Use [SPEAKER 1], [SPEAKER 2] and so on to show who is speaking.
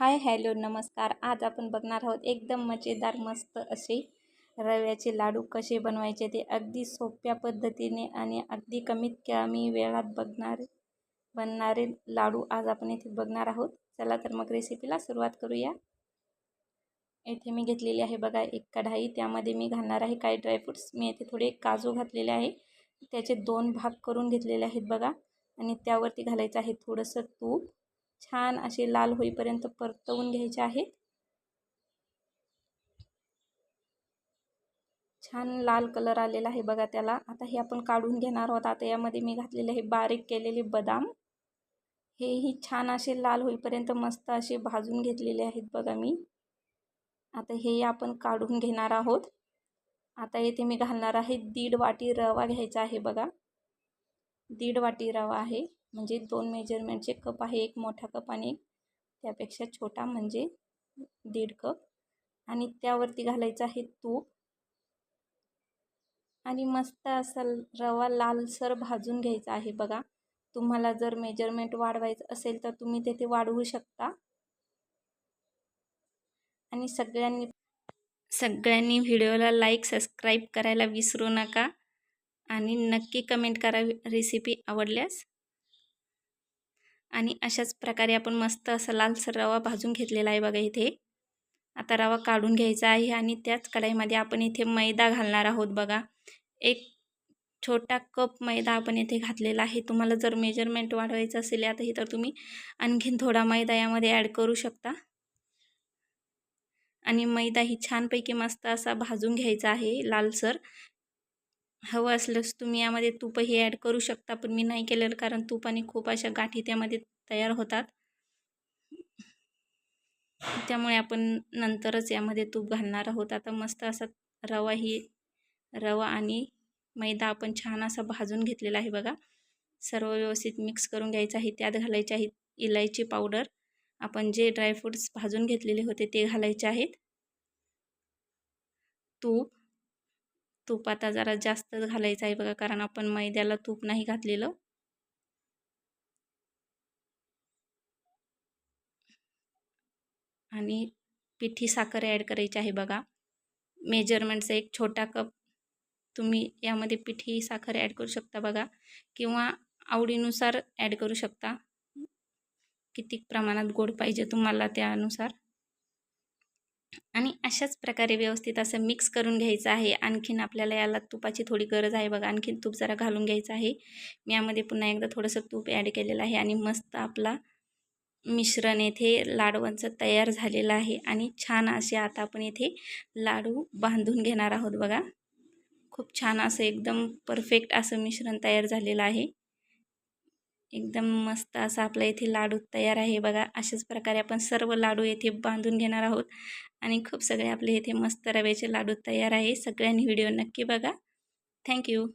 [SPEAKER 1] Hi hello नमस्कार. आज आपण बघणार आहोत एकदम मजेदार मस्त असे रव्याचे लाडू कसे बनवायचे ते अगदी सोप्या पद्धतीने आणि अगदी कमीत कमी वेळात बघणार बनणारे लाडू आज आपण इथे बघणार आहोत. चला तर मग रेसिपीला सुरुवात करूया. येथे मी घेतलेली आहे बघा एक कढाई. त्यामध्ये मी घालणार आहे काही ड्रायफ्रुट्स मी येथे थोडे काजू घातलेले आहे. त्याचे दोन भाग करून घेतलेले आहेत बघा. आणि त्यावरती घालायचं आहे थोडंसं तूप. छान असे लाल होईपर्यंत परतवून घ्यायचे आहेत. छान लाल कलर आलेला आहे बघा त्याला. आता हे आपण काढून घेणार आहोत. आता यामध्ये मी घातलेले आहे बारीक केलेले बदाम. हेही छान असे लाल होईपर्यंत मस्त असे भाजून घेतलेले आहेत बघा मी. आता हे आपण काढून घेणार आहोत. आता येथे मी घालणार आहे दीड वाटी रवा घ्यायचा आहे बघा. दीड वाटी रवा आहे. म्हणजे दोन मेजरमेंटचे कप आहे एक मोठा कप आणि एक त्यापेक्षा छोटा म्हणजे दीड कप आणि त्यावरती घालायचं आहे तूप. आणि मस्त असा रवा लालसर भाजून घ्यायचा आहे बघा. तुम्हाला जर मेजरमेंट वाढवायचं असेल तर तुम्ही तेथे वाढवू शकता. आणि सगळ्यांनी सगळ्यांनी व्हिडिओला लाईक सबस्क्राईब करायला विसरू नका. आणि नक्की कमेंट करा रेसिपी आवडल्यास. आणि अशाच प्रकारे आपण मस्त असा लालसर रवा भाजून घेतलेला आहे बघा इथे. आता रवा काढून घ्यायचा आहे आणि त्याच कढाईमध्ये आपण इथे मैदा घालणार आहोत बघा. एक छोटा कप मैदा आपण इथे घातलेला आहे. तुम्हाला जर मेजरमेंट वाढवायचं असेल आता तर तुम्ही आणखीन थोडा मैदा यामध्ये ॲड करू शकता. आणि मैदा ही छानपैकी मस्त असा भाजून घ्यायचा आहे लालसर. हवं असल्यास तुम्ही यामध्ये तूपही ॲड करू शकता पण मी नाही केलेलं कारण तूप आणि खूप अशा गाठी त्यामध्ये तयार होतात. त्यामुळे आपण नंतरच यामध्ये तूप घालणार आहोत. आता मस्त असा रवा ही रवा आणि मैदा आपण छान असा भाजून घेतलेला आहे बघा. सर्व व्यवस्थित मिक्स करून घ्यायचं आहे. त्यात घालायचे आहेत इलायची पावडर. आपण जे ड्रायफ्रूट्स भाजून घेतलेले होते ते घालायचे आहेत. तूप. तूप आता जरा जास्तच घालायचं आहे बघा कारण आपण मैद्याला तूप नाही घातलेलं. आणि पिठी साखर ॲड करायची आहे बघा. मेजरमेंटचा एक छोटा कप तुम्ही यामध्ये पिठी साखर ॲड करू शकता बघा किंवा आवडीनुसार ॲड करू शकता. किती प्रमाणात गोड पाहिजे तुम्हाला त्यानुसार. आणि अशाच प्रकारे व्यवस्थित असं मिक्स करून घ्यायचं आहे. आणखीन आपल्याला याला तुपाची थोडी गरज आहे बघा. आणखीन तूप जरा घालून घ्यायचं आहे. मी यामध्ये पुन्हा एकदा थोडंसं तूप ॲड केलेलं आहे आणि मस्त आपला मिश्रण येथे लाडवांचं तयार झालेलं आहे. आणि छान असे आता आपण येथे लाडू बांधून घेणार आहोत बघा. खूप छान असं एकदम परफेक्ट असं मिश्रण तयार झालेलं आहे. एकदम मस्त असा आपला येथे लाडू तयार आहे. बघा अशाच प्रकारे आपण सर्व लाडू येथे बांधून घेणार आहोत. आणि खूप सगळे आपले येथे मस्त रव्याचे लाडू तयार आहे. सगळ्यांनी व्हिडिओ नक्की बघा. थँक्यू